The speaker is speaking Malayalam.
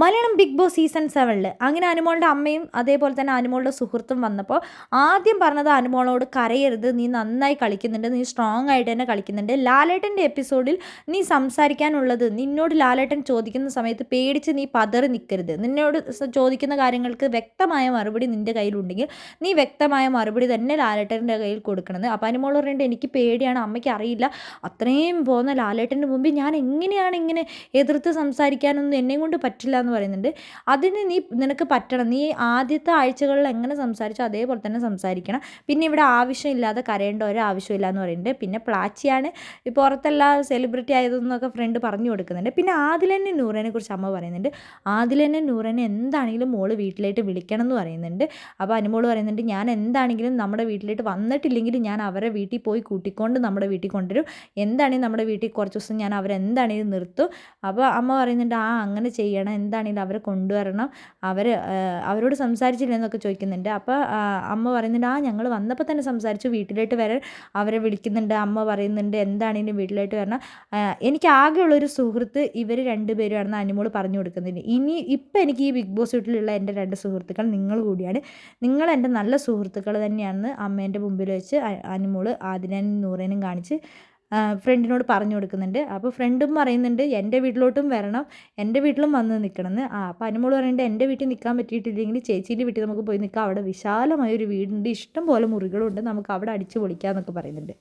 മലയാളം ബിഗ് ബോസ് സീസൺ സെവനിൽ അങ്ങനെ അനുമോളുടെ അമ്മയും അതേപോലെ തന്നെ അനുമോളുടെ സുഹൃത്തും വന്നപ്പോൾ ആദ്യം പറഞ്ഞത് അനുമോളോട് കരയരുത് നീ നന്നായി കളിക്കുന്നുണ്ട് നീ സ്ട്രോങ് ആയിട്ട് തന്നെ കളിക്കുന്നുണ്ട്. ലാലേട്ടന്റെ എപ്പിസോഡിൽ നീ സംസാരിക്കാനുള്ളത് നിന്നോട് ലാലേട്ടൻ ചോദിക്കുന്ന സമയത്ത് പേടിച്ച് നീ പതറി നിൽക്കരുത് നിന്നോട് ചോദിക്കുന്ന കാര്യങ്ങൾക്ക് വ്യക്തമായ മറുപടി നിന്റെ കയ്യിലുണ്ടെങ്കിൽ നീ വ്യക്തമായ മറുപടി തന്നെ ലാലേട്ടന്റെ കയ്യിൽ കൊടുക്കണത്. അപ്പോൾ അനുമോൾ പറയുന്നുണ്ട് എനിക്ക് പേടിയാണ് അമ്മയ്ക്ക് അറിയില്ല. അത്രയും പോകുന്ന ലാലേട്ടന്റെ മുമ്പിൽ ഞാൻ എങ്ങനെയാണ് ഇങ്ങനെ എതിർത്ത് സംസാരിക്കാനൊന്നും എന്നെ കൊണ്ട് പറ്റില്ല എന്ന് പറയുന്നുണ്ട്. അതിന് നീ നിനക്ക് പറ്റണം. നീ ആദ്യത്തെ ആഴ്ചകളിൽ എങ്ങനെ സംസാരിച്ചോ അതേപോലെ തന്നെ സംസാരിക്കണം. പിന്നെ ഇവിടെ ആവശ്യമില്ലാതെ കരയേണ്ട ഒരു ആവശ്യമില്ല എന്ന് പറയുന്നുണ്ട്. പിന്നെ പ്ലാച്ചിയാണ് പുറത്തെല്ലാം സെലിബ്രിറ്റി ആയതെന്നൊക്കെ ഫ്രണ്ട് പറഞ്ഞു കൊടുക്കുന്നുണ്ട്. പിന്നെ ആദിലന്നെ നൂറനെ കുറിച്ച് അമ്മ പറയുന്നുണ്ട്. ആദിലന്നെ നൂറനെ എന്താണെങ്കിലും മോൾ വീട്ടിലേക്ക് വിളിക്കണം എന്ന് പറയുന്നുണ്ട്. അപ്പോൾ അനുമോൾ പറയുന്നുണ്ട് ഞാൻ എന്താണെങ്കിലും നമ്മുടെ വീട്ടിലേക്ക് വന്നിട്ടില്ലെങ്കിലും ഞാൻ അവരെ വീട്ടിൽ പോയി കൂട്ടിക്കൊണ്ട് നമ്മുടെ വീട്ടിൽ കൊണ്ടുവരും. എന്താണെങ്കിലും നമ്മുടെ വീട്ടിൽ കുറച്ച് ദിവസം ഞാൻ അവരെന്താണെങ്കിലും നിർത്തും. അപ്പോൾ അമ്മ പറയുന്നുണ്ട് ആ അങ്ങനെ ചെയ്യണം. എന്താണെങ്കിലും അവരെ കൊണ്ടുവരണം? അവർ അവരോട് സംസാരിച്ചില്ല എന്നൊക്കെ ചോദിക്കുന്നുണ്ട്. അപ്പോൾ അമ്മ പറയുന്നുണ്ട് ആ ഞങ്ങൾ വന്നപ്പോൾ തന്നെ സംസാരിച്ചു. വീട്ടിലോട്ട് വരാൻ അവരെ വിളിക്കുന്നുണ്ട്. അമ്മ പറയുന്നുണ്ട് എന്താണെങ്കിലും വീട്ടിലോട്ട് വരണം? എനിക്ക് ആകെയുള്ളൊരു സുഹൃത്ത് ഇവർ രണ്ടുപേരുമാണെന്ന് അനുമോൾ പറഞ്ഞു കൊടുക്കുന്നുണ്ട്. ഇനി ഇപ്പം എനിക്ക് ഈ ബിഗ് ബോസ് വീട്ടിലുള്ള എന്റെ രണ്ട് സുഹൃത്തുക്കൾ നിങ്ങൾ കൂടിയാണ്. നിങ്ങൾ എന്റെ നല്ല സുഹൃത്തുക്കൾ തന്നെയാണെന്ന് അമ്മേന്റെ മുമ്പിൽ വെച്ച് അനുമോൾ ആദിനും നൂറേനും കാണിച്ച് ഫ്രണ്ടിനോട് പറഞ്ഞു കൊടുക്കുന്നുണ്ട്. അപ്പോൾ ഫ്രണ്ടും പറയുന്നുണ്ട് എന്റെ വീട്ടിലോട്ടും വരണം. എന്റെ വീട്ടിലും വന്ന് നിൽക്കണമെന്ന് ആ അപ്പോൾ അനുമോൾ പറയുന്നുണ്ട് എന്റെ വീട്ടിൽ നിൽക്കാൻ പറ്റിയിട്ടില്ലെങ്കിൽ ചേച്ചീന്റെ വീട്ടിൽ നമുക്ക് പോയി നിൽക്കാം. അവിടെ വിശാലമായ ഒരു വീടുണ്ട്. ഇഷ്ടം പോലെ മുറികളുണ്ട്. നമുക്ക് അവിടെ അടിച്ചു പൊളിക്കാം എന്നൊക്കെ പറയുന്നുണ്ട്.